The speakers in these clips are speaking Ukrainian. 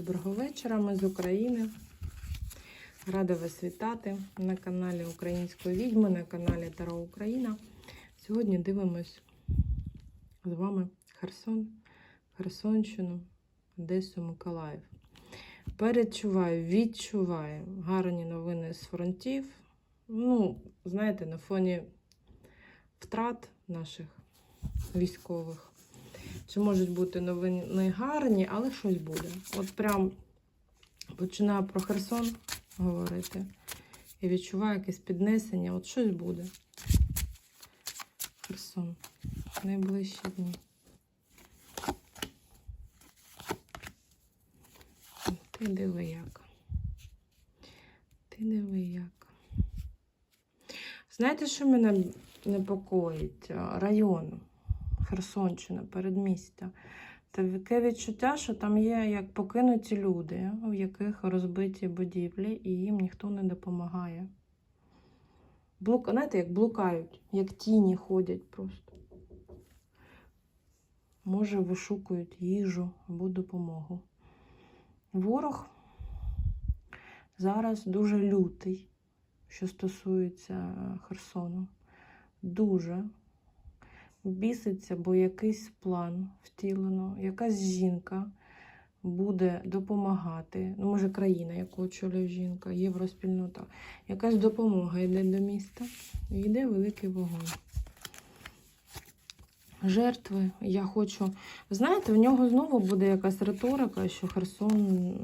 Доброго вечора, ми з України. Рада вас вітати на каналі Української відьми, на каналі Таро Україна. Сьогодні дивимось з вами Херсон, Херсонщину, Одесу, Миколаїв. Перечуваю, відчуваю гарні новини з фронтів. Ну, знаєте, на фоні втрат наших військових. Чи можуть бути новини гарні, але щось буде. От прям починаю про Херсон говорити. І відчуваю якесь піднесення. От щось буде. Херсон. Найближчі дні. Ти диви як. Ти диви як. Знаєте, що мене непокоїть? Район. Херсонщина, передмістя. Таке відчуття, що там є як покинуті люди, у яких розбиті будівлі, і їм ніхто не допомагає. Блук... Знаєте, як блукають, як тіні ходять просто. Може, вишукують їжу або допомогу. Ворог зараз дуже лютий, що стосується Херсону. Дуже біситься, бо якийсь план втілено, якась жінка буде допомагати. Ну, може, країна, яку очолює жінка, євроспільнота. Якась допомога йде до міста і йде великий вогонь. Жертви, я хочу. Знаєте, в нього знову буде якась риторика, що Херсон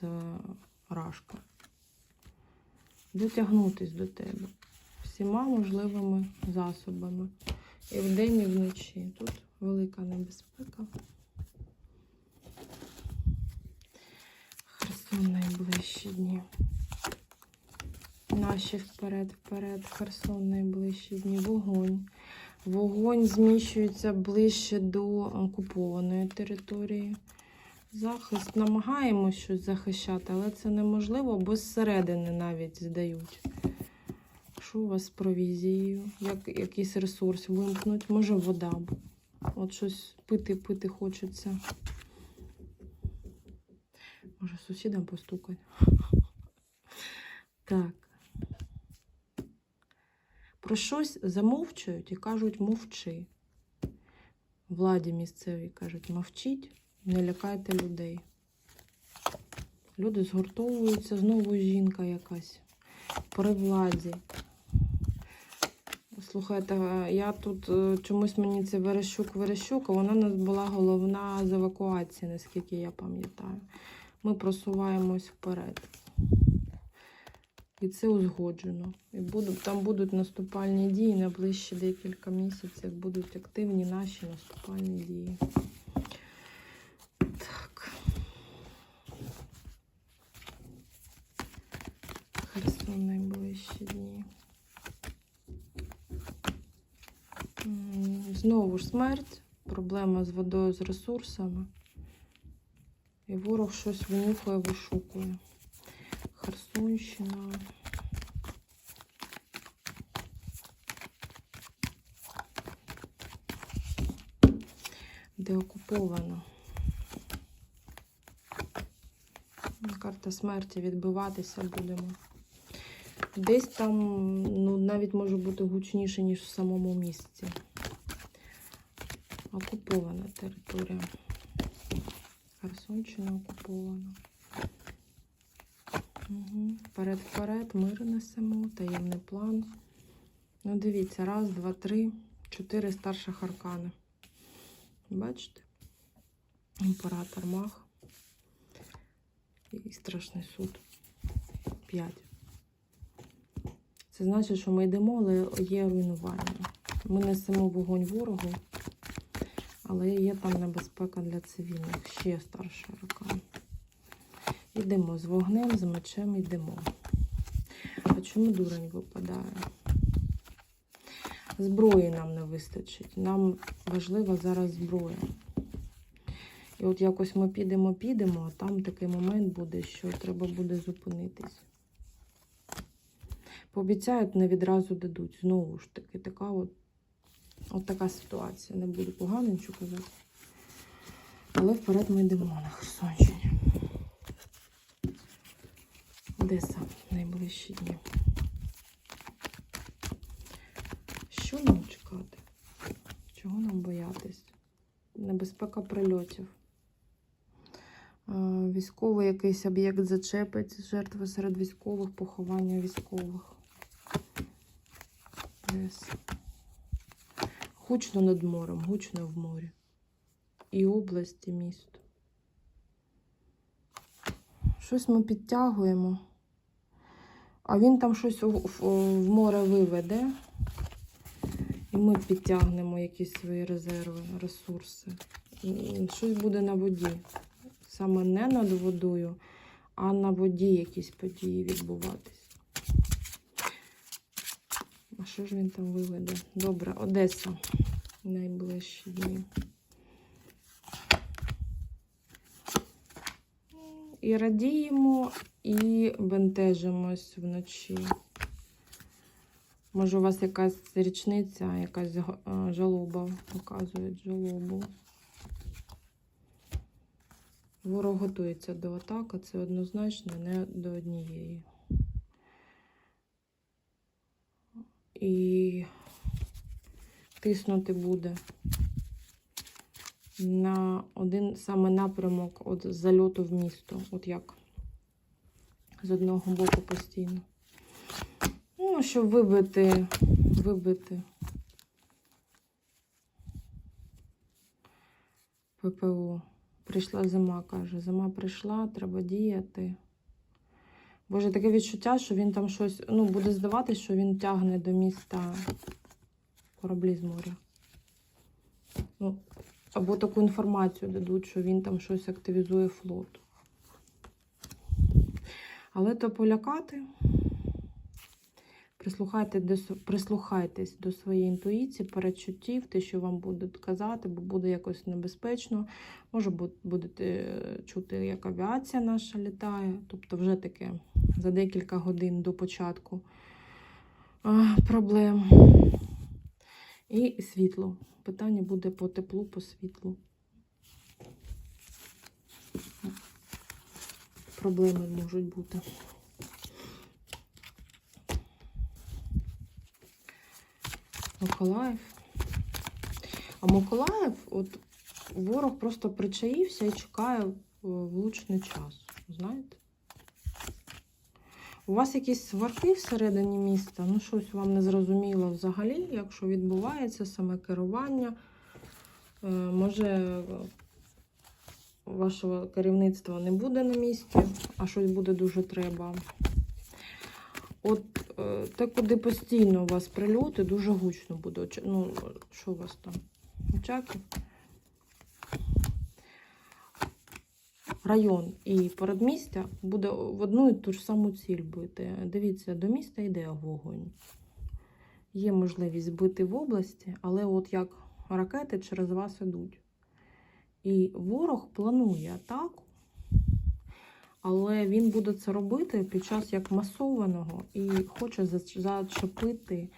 це рашка. Дотягнутись до тебе всіма можливими засобами. І вдень, і вночі. Тут велика небезпека. Херсон найближчі дні. Наші вперед, вперед, Херсон найближчі дні. Вогонь. Вогонь зміщується ближче до окупованої території. Захист намагаємось щось захищати, але це неможливо, бо зсередини навіть здають. Що у вас з провізією? Як якийсь ресурс вимкнуть? Може вода. От щось пити, пити хочеться. Може сусідам постукати. Так. Про щось замовчують і кажуть мовчи. Владі місцеві кажуть, мовчіть, не лякайте людей. Люди згуртовуються, знову жінка якась при владі. Слухайте, я тут е, чомусь мені це Верещук Верещук, а вона у нас була головна з евакуації, наскільки я пам'ятаю. Ми просуваємось вперед. І це узгоджено. І будуть, там будуть наступальні дії на ближчі декілька місяців. Будуть активні наші наступальні дії. Так. Херсон найближчі дні. Знову ж смерть, проблема з водою, з ресурсами. І ворог щось винюхає, вишукує. Херсонщина. Де окуповано. Карта смерті відбиватися будемо. Десь там ну, навіть може бути гучніше, ніж в самому місці. Окупована територія. Херсонщина окупована. Угу. Вперед-вперед, мир несемо, таємний план. Ну, дивіться, раз, два, три, чотири старших аркани. Бачите? Імператор мах. І страшний суд. П'ять. Це значить, що ми йдемо, але є руйнування. Ми несемо вогонь ворогу, але є там небезпека для цивільних. Ще старша рука. Йдемо з вогнем, з мечем йдемо. А чому дурень випадає? Зброї нам не вистачить. Нам важлива зараз зброя. І от якось ми підемо, підемо, а там такий момент буде, що треба буде зупинитись. Пообіцяють, не відразу дадуть. Знову ж таки, така от, от така ситуація. Не буду погано нічого казати. Але вперед ми йдемо на Херсонщині. Одеса найближчі дні. Що нам чекати? Чого нам боятись? Небезпека прильотів. Військовий якийсь об'єкт зачепить, жертви серед військових, поховання військових. Одеса. Гучно над морем, гучно в морі. І область, і місто. Щось ми підтягуємо. А він там щось в море виведе. І ми підтягнемо якісь свої резерви, ресурси. Щось буде на воді. Саме не над водою, а на воді якісь події відбуватись. Що ж він там виведе? Добре, Одеса. Найближчі дні. І радіємо, і бентежимось вночі. Може, у вас якась річниця, якась е, жалоба показує жалобу. Ворог готується до атаки, це однозначно не до однієї. І тиснути буде на один саме напрямок от зальоту в місто. От як з одного боку постійно. Ну, щоб вибити, вибити ППО. Прийшла зима, каже. Зима прийшла, треба діяти. Боже, таке відчуття, що він там щось, ну, буде здаватись, що він тягне до міста кораблі з моря. Ну, або таку інформацію дадуть, що він там щось активізує флот. Але то полякати. Прислухайте до, прислухайтесь до своєї інтуїції, передчуттів, те, що вам будуть казати, бо буде якось небезпечно. Може, будете е, чути, як авіація наша літає. Тобто, вже таке за декілька годин до початку проблем. І світло. Питання буде по теплу, по світлу. Проблеми можуть бути. Миколаїв. А Миколаїв, от ворог просто причаївся і чекає е, влучний час. Знаєте? У вас якісь сварки всередині міста, ну щось вам не зрозуміло взагалі, якщо відбувається саме керування. Е, Може, вашого керівництва не буде на місці, а щось буде дуже треба. От е, те, куди постійно у вас прильоти, дуже гучно буде. Ну, що у вас там? Очаків? Район і передмістя буде в одну і ту ж саму ціль бити. Дивіться, до міста йде вогонь. Є можливість бити в області, але от як ракети через вас ідуть. І ворог планує атаку, але він буде це робити під час як масованого і хоче зачепити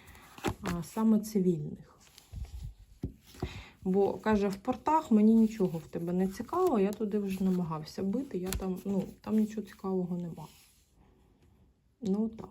саме цивільних. Бо каже, в портах мені нічого в тебе не цікаво, я туди вже намагався бити, я там, ну, там нічого цікавого нема. Ну так.